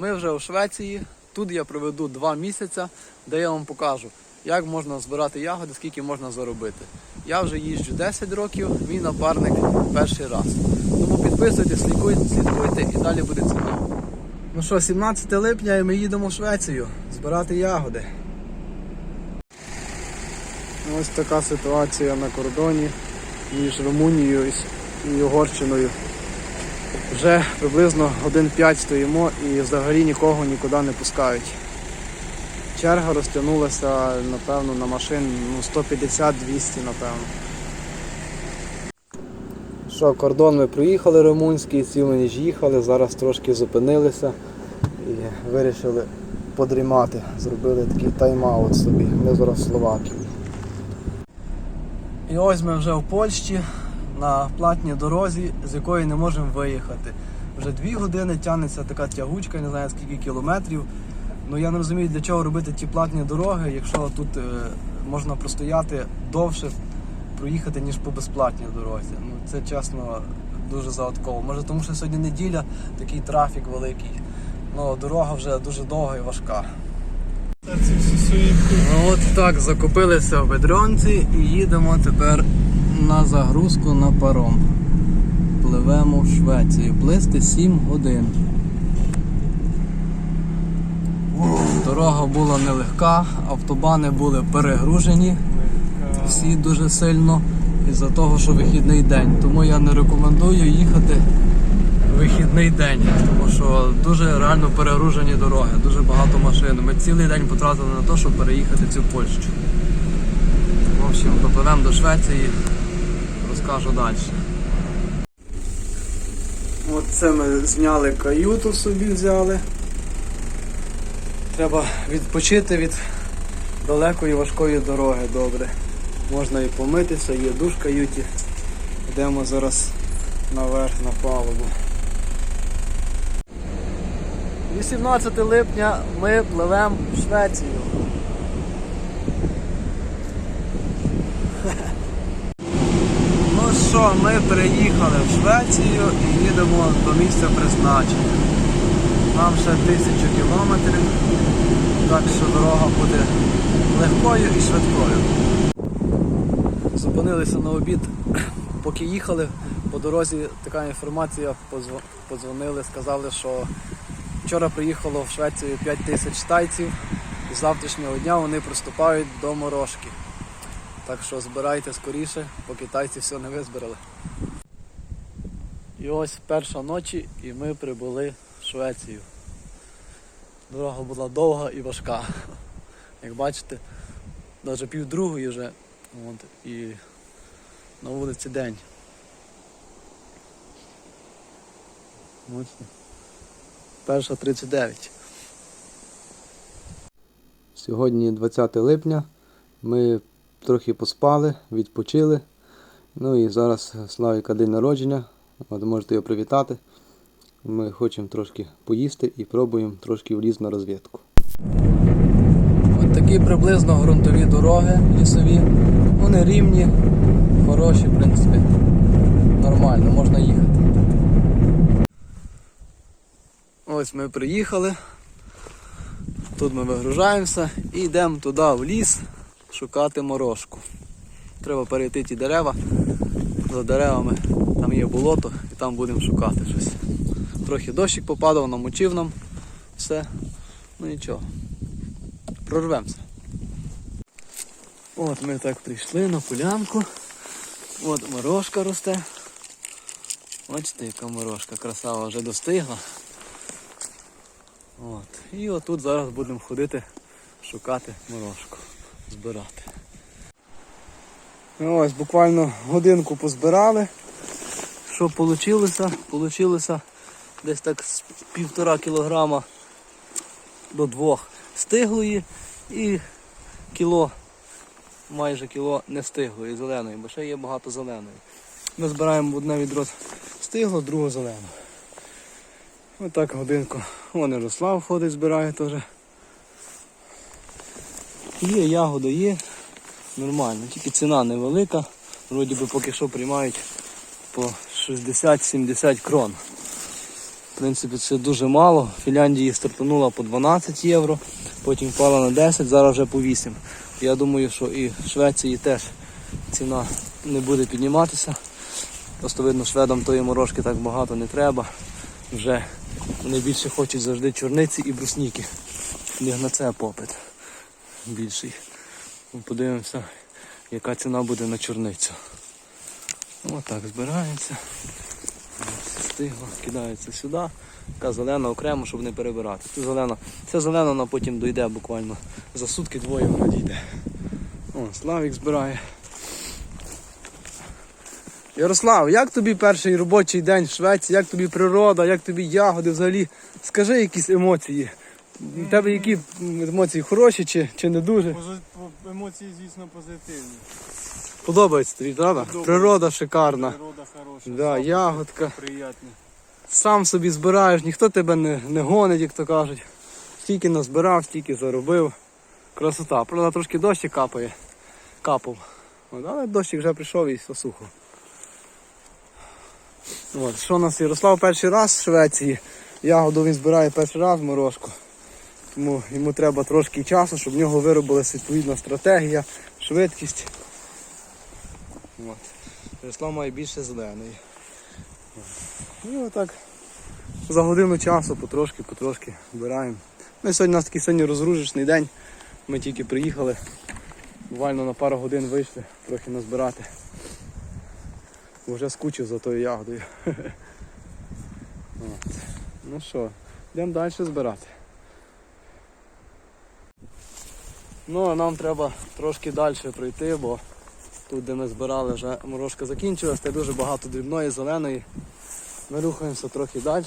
Ми вже у Швеції. Тут я проведу два місяці, де я вам покажу, як можна збирати ягоди, скільки можна заробити. Я вже їжджу 10 років, мій напарник перший раз. Тому підписуйтесь, слідкуйте, слідкуйте і далі буде цікаво. Ну що, 17 липня і ми їдемо в Швецію збирати ягоди. Ось така ситуація на кордоні між Румунією і Угорщиною. Вже приблизно годин 5 стоїмо і взагалі нікого нікуди не пускають. Черга розтягнулася, напевно, на машин ну, 150-200, напевно. Що, кордон ми проїхали румунський, цілу ніч їхали, зараз трошки зупинилися і вирішили подрімати. Зробили такий тайм-аут собі. Ми зараз в Словакії. І ось ми вже в Польщі на платній дорозі, з якої не можемо виїхати. Вже дві години тягнеться така тягучка, не знаю скільки кілометрів. Ну я не розумію, для чого робити ті платні дороги, якщо тут е, можна простояти довше проїхати, ніж по безплатній дорозі. Ну це чесно дуже загадково. Може, тому що сьогодні неділя, такий трафік великий. Ну, дорога вже дуже довга і важка. Ну от так, закупилися в Бедрьонці і їдемо тепер на загрузку на паром. Пливемо в Швецію. Плисти 7 годин. Дорога була нелегка, автобани були перегружені всі дуже сильно із-за того, що вихідний день. Тому я не рекомендую їхати в вихідний день, тому що дуже реально перегружені дороги, дуже багато машин. Ми цілий день потратили на те, щоб переїхати цю Польщу. В общем, допливемо до Швеції, розкажу далі. От це ми зняли каюту собі взяли. Треба відпочити від далекої важкої дороги добре. Можна і помитися, є душ в каюті. Йдемо зараз наверх на палубу. 18 липня ми пливемо в Швецію. Ну що, ми приїхали в Швецію і їдемо до місця призначення. Нам ще тисячу кілометрів, так що дорога буде легкою і швидкою. Зупинилися на обід, поки їхали. По дорозі така інформація, подзвонили, сказали, що вчора приїхало в Швецію 5 тисяч тайців і з завтрашнього дня вони приступають до морожки. Так що збирайте скоріше, поки тайці все не визбирали. І ось перша ночі і ми прибули в Швецію. Дорога була довга і важка. Як бачите, навіть півдругої вже. От, і на вулиці день. Бачите? Перша 39. Сьогодні 20 липня. Ми трохи поспали, відпочили. Ну і зараз Славіка день народження. От можете його привітати. Ми хочемо трошки поїсти і пробуємо трошки вліз на розвідку. От такі приблизно ґрунтові дороги лісові. Вони рівні, хороші, в принципі. Нормально, можна їхати. Ось ми приїхали. Тут ми вигружаємося і йдемо туди в ліс шукати морожку. Треба перейти ті дерева. За деревами там є болото і там будемо шукати щось. Трохи дощик попадав, намочив нам все. Ну нічого. Прорвемося. От ми так прийшли на полянку. От морожка росте. Бачите, яка морожка красава вже достигла. От. І отут зараз будемо ходити шукати морожку, збирати. Ну, Ось буквально годинку позбирали. Що вийшло? Получилося десь так з півтора кілограма до двох стиглої і кіло, майже кіло нестиглої зеленої, бо ще є багато зеленої. Ми збираємо одне відро стигло, друге зелену. Отак годинку. Вон Ярослав ходить, збирає теж. Є, ягода є. Нормально, тільки ціна невелика. Вроді би поки що приймають по 60-70 крон. В принципі, це дуже мало. Фінляндії стартанула по 12 євро, потім впала на 10, зараз вже по 8. Я думаю, що і в Швеції теж ціна не буде підніматися. Просто видно, шведам тої морожки так багато не треба. Вже вони більше хочуть завжди чорниці і брусніки. Них на це попит більший. Ну, Подивимося, яка ціна буде на чорницю. Отак збирається. Стигло, кидається сюди. Така зелена окремо, щоб не перебирати. Це зелена, це зелена вона потім дойде буквально за сутки двоє вона дійде. О, Славік збирає. Ярослав, як тобі перший робочий день в Швеції, як тобі природа, як тобі ягоди взагалі? Скажи якісь емоції. У тебе які емоції хороші чи, чи не дуже? Емоції, звісно, позитивні. Подобається тобі, правда? Подобається. Природа шикарна. Природа хороша. Да, ягодка. Приятний. Сам собі збираєш, ніхто тебе не, не гонить, як то кажуть. Стільки назбирав, стільки заробив. Красота. Правда, трошки дощик капає. Капав. От, але дощик вже прийшов і все сухо. От, що у нас Ярослав перший раз в Швеції. Ягоду він збирає перший раз морожку. Тому йому треба трошки часу, щоб в нього виробилася відповідна стратегія, швидкість. От. Ярослав має більше зеленої. І отак за годину часу потрошки, потрошки збираємо. Ну сьогодні у нас такий сьогодні розгрузочний день. Ми тільки приїхали, буквально на пару годин вийшли трохи назбирати. Бо Вже скучив за тою ягодою. От. Ну що, йдемо далі збирати. Ну а нам треба трошки далі пройти, бо тут, де ми збирали, вже морожка закінчилась, та дуже багато дрібної, зеленої. Ми рухаємося трохи далі.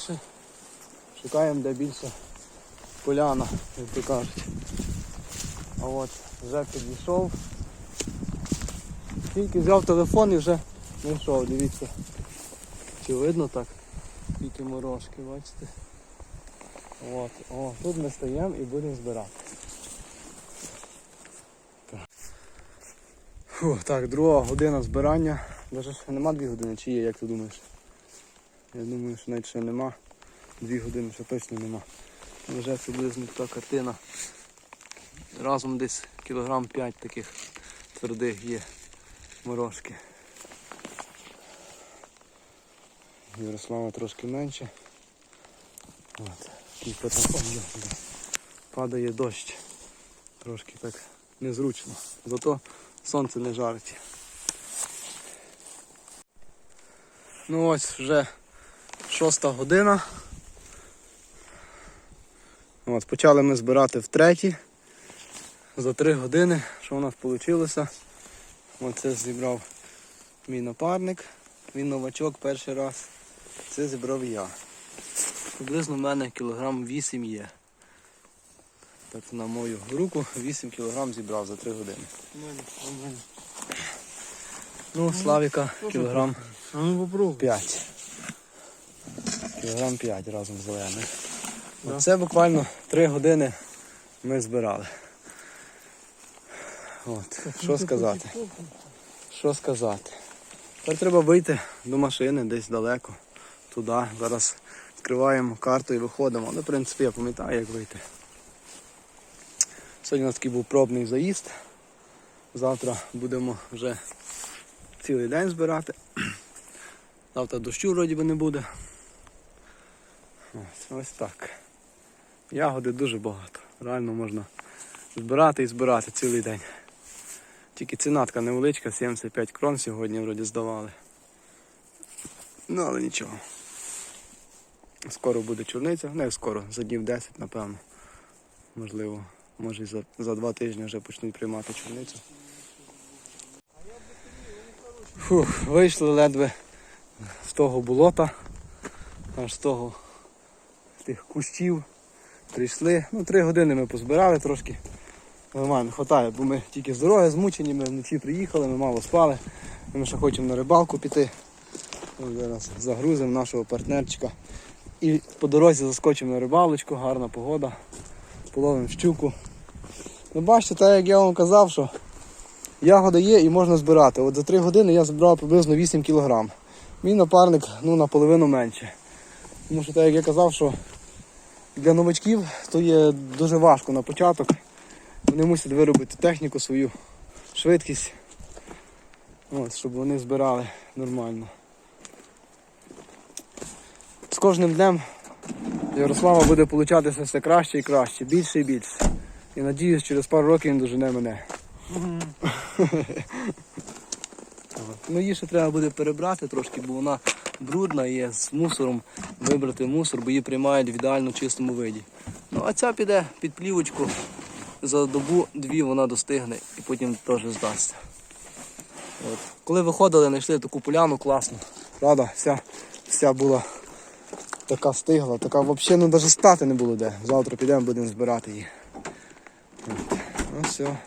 Шукаємо, де більше поляна, як то кажуть. А от вже підійшов. Тільки взяв телефон і вже знайшов, дивіться. Чи видно так? Скільки морожки, бачите? От, о, тут ми стаємо і будемо збирати. Фу, так, друга година збирання. Даже ж нема дві години, чи є, як ти думаєш? Я думаю, що навіть ще нема. Дві години ще точно нема. Вже приблизно така картина. Разом десь кілограм 5 таких твердих є морожки. Ярослава трошки менше. От. І падає дощ. Трошки так незручно. Зато сонце не жарить. Ну ось вже шоста година. От, почали ми збирати втретє. За три години, що у нас вийшло. Оце зібрав мій напарник. Він новачок перший раз. Це зібрав я. Приблизно в мене кілограм 8 є. Так на мою руку 8 кілограм зібрав за 3 години. Ну, Славіка кілограм А ну попробуй. 5. Кілограм 5 разом з. Да. Це буквально 3 години ми збирали. От, що сказати? Що сказати? Тепер треба вийти до машини десь далеко, туди. Зараз відкриваємо карту і виходимо. Ну, в принципі, я пам'ятаю, як вийти. Сьогодні у нас такий був пробний заїзд. Завтра будемо вже цілий день збирати. Завтра дощу вроді би не буде. Ось, ось так. Ягоди дуже багато. Реально можна збирати і збирати цілий день. Тільки ціна така невеличка, 75 крон сьогодні вроді здавали. Ну, але нічого. Скоро буде чорниця, не скоро, за днів 10, напевно. Можливо, може за, за два тижні вже почнуть приймати чорницю. Фух, вийшли ледве з того болота, аж з того тих кущів. Прийшли. Ну, три години ми позбирали трошки. Нормально, хватає, бо ми тільки з дороги змучені, ми вночі приїхали, ми мало спали. Ми ще хочемо на рибалку піти. Зараз загрузимо нашого партнерчика. І по дорозі заскочимо на рибалочку, гарна погода. Половимо щуку. Ну бачите, так як я вам казав, що ягода є і можна збирати. От за 3 години я збирав приблизно 8 кг. Мій напарник ну, наполовину менше. Тому що так як я казав, що для новачків то є дуже важко на початок. Вони мусять виробити техніку свою, швидкість, от, щоб вони збирали нормально. З кожним днем Ярослава буде получатися все краще і краще, більше і більше. І надіюсь, через пару років він дожене мене. Ну її ще треба буде перебрати трошки, бо вона брудна і є з мусором вибрати мусор, бо її приймають в ідеально чистому виді. Ну а ця піде під плівочку. За добу-дві вона достигне і потім теж здасться. От. Коли виходили, знайшли таку поляну класну. Правда, вся, вся була така стигла, така взагалі ну, навіть стати не було де. Завтра підемо будемо збирати її. Ну все.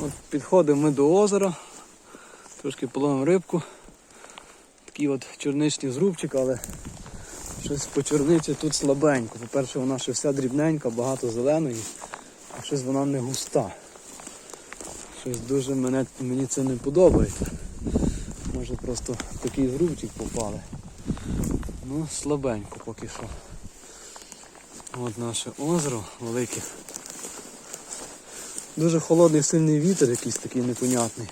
От підходимо ми до озера, трошки половимо рибку. Такий от чорничний зрубчик, але щось по чорниці тут слабенько. По-перше, вона ще вся дрібненька, багато зеленої, а щось вона не густа. Щось дуже мене, мені це не подобається. Може просто такий зрубчик попали. Ну, слабенько поки що. От наше озеро велике. Дуже холодний сильний вітер якийсь такий непонятний.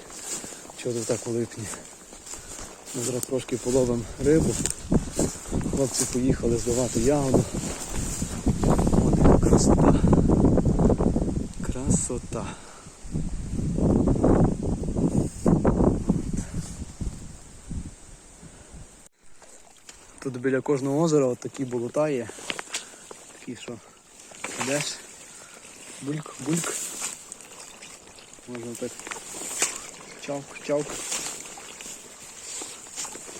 Чого так у липні. Ми зараз трошки половимо рибу. Хлопці поїхали здавати ягоду. От красота. Красота. Тут біля кожного озера от такі болота є. Такі що йдеш. Бульк, бульк. Можна так чавк, чавк.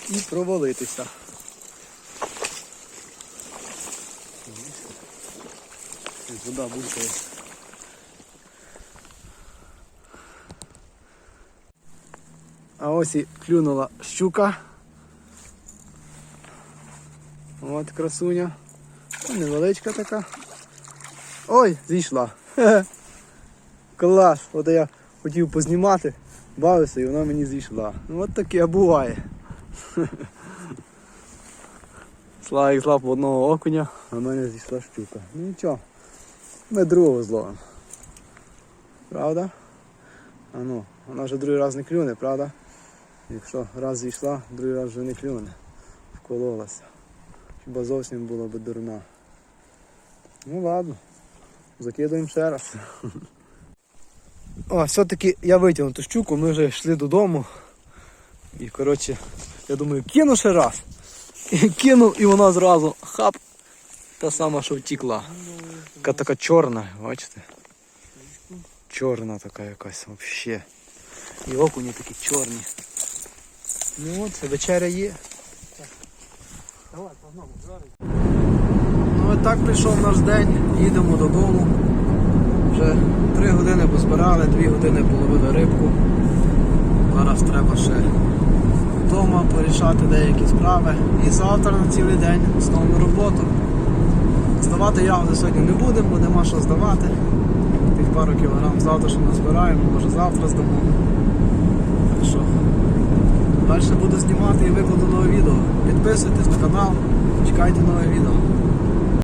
І провалитися. Вода булькає. А ось і клюнула щука. От красуня. Невеличка така. Ой, зійшла. Хе-хе. Клас. От я хотів познімати, бавився і вона мені зійшла. Ну от таке буває. Славик злапав одного окуня, а в мене зійшла щука. Ну нічого. Ми другого зловимо. Правда? А ну, вона вже другий раз не клюне, правда? Якщо раз зійшла, другий раз вже не клюне. Вкололася. Хіба зовсім була би дурна. Ну ладно, закидуємо ще раз. О, все-таки я витягнув ту щуку, ми вже йшли додому. І коротше, я думаю, кину ще раз. І кинув, і вона зразу хап. Та сама, що втікла. Така така чорна, бачите? Чорна така якась взагалі. І окуні такі чорні. Ну от, вечеря є. Ну от так прийшов наш день, їдемо додому. Вже три години позбирали, дві години половили рибку. Зараз треба ще вдома порішати деякі справи. І завтра на цілий день знову роботу. Здавати ягоди сьогодні не будемо, бо нема що здавати. Тих пару кілограм завтра ще назбираємо, може завтра здамо. Так що далі буду знімати і викладу нове відео. Підписуйтесь на канал, чекайте нове відео.